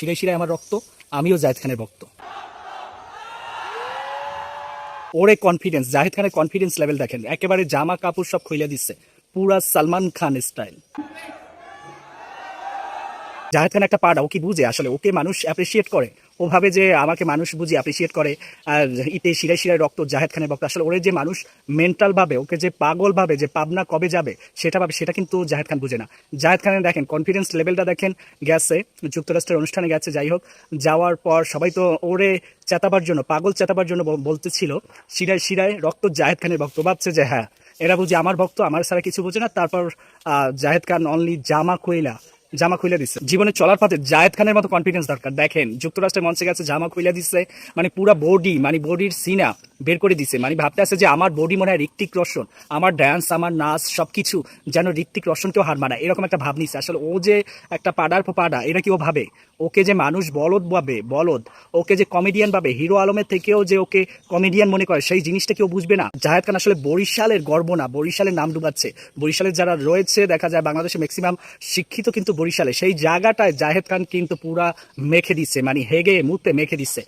শিরায় শিরায় আমার রক্ত, আমিও জাহেদ খানের ভক্ত। ওরে কনফিডেন্স জাহেদ খানের কনফিডেন্স লেভেল দেখেন, একেবারে জামা কাপড় সব খুলে দিচ্ছে পুরা সালমান খান স্টাইল জাহেদ খান একটা পাড়া, ও কি বুঝে আসলে? ওকে মানুষ অ্যাপ্রিসিয়েট করে। ওভাবে যে আমাকে মানুষ বুঝে অ্যাপ্রিসিয়েট করে, আর ইতে শিরায় শিরায় রক্ত জাহেদ খানের ভক্ত আসলে ওরে যে মানুষ মেন্টাল ভাবে, ওকে যে পাগল ভাবে, যে পাবনা কবে যাবে, সেটা ভাবে, সেটা কিন্তু জাহেদ খান বুঝে না। জাহেদ খানের দেখেন কনফিডেন্স লেভেলটা দেখেন, গেছে, যুক্তরাষ্ট্রের অনুষ্ঠানে গেছে, যাই হোক। যাওয়ার পর সবাই তো ওরে চেতাবার জন্য, পাগল চেতাবার জন্য বলতেছিল, শিরায় শিরায় রক্ত জাহেদ খানের ভক্ত। ভাবছে যে হ্যাঁ এরা বুঝি আমার ভক্ত, আমার ছাড়া কিছু বোঝে না। তারপর জাহেদ খান অনলি জামা খুইলা জামা খুলে দিচ্ছে জীবনে চলার পথে জায়েদ খানের মতো কনফিডেন্স দরকার। দেখেন, যুক্তরাষ্ট্রের মঞ্চে গেছে, জামা খুলে দিচ্ছে মানে পুরা বডি মানে বডির সিনা বের করে দিছে। মানে ভাবতে আছে যে আমার বডি মনে হয় ঋত্বিক রোশন, আমার ড্যান্স আমার নাচ, সবকিছু যেন ঋত্বিক রোশনকেও হার মানায়। এরকম একটা ভাব নিচ্ছে আসলে ও যে একটা পাড়ার পাড়া এটা কি ও ভাবে? ওকে যে মানুষ বলদ ভাবে, বলদ, ওকে যে কমেডিয়ান ভাবে, হিরো আলমের থেকেও যে ওকে কমেডিয়ান মনে করে, সেই জিনিসটা কেউ বুঝবে না? জাহেদ খান আসলে বরিশালের গর্ব না, বরিশালের নাম ডুবাচ্ছে। বরিশালের যারা রয়েছে, দেখা যায় বাংলাদেশে ম্যাক্সিমাম শিক্ষিত কিন্তু বরিশালে। সেই জায়গাটায় জাহেদ খান কিন্তু পুরা মেখে দিচ্ছে মানে হেগে মুহূর্তে মেখে দিচ্ছে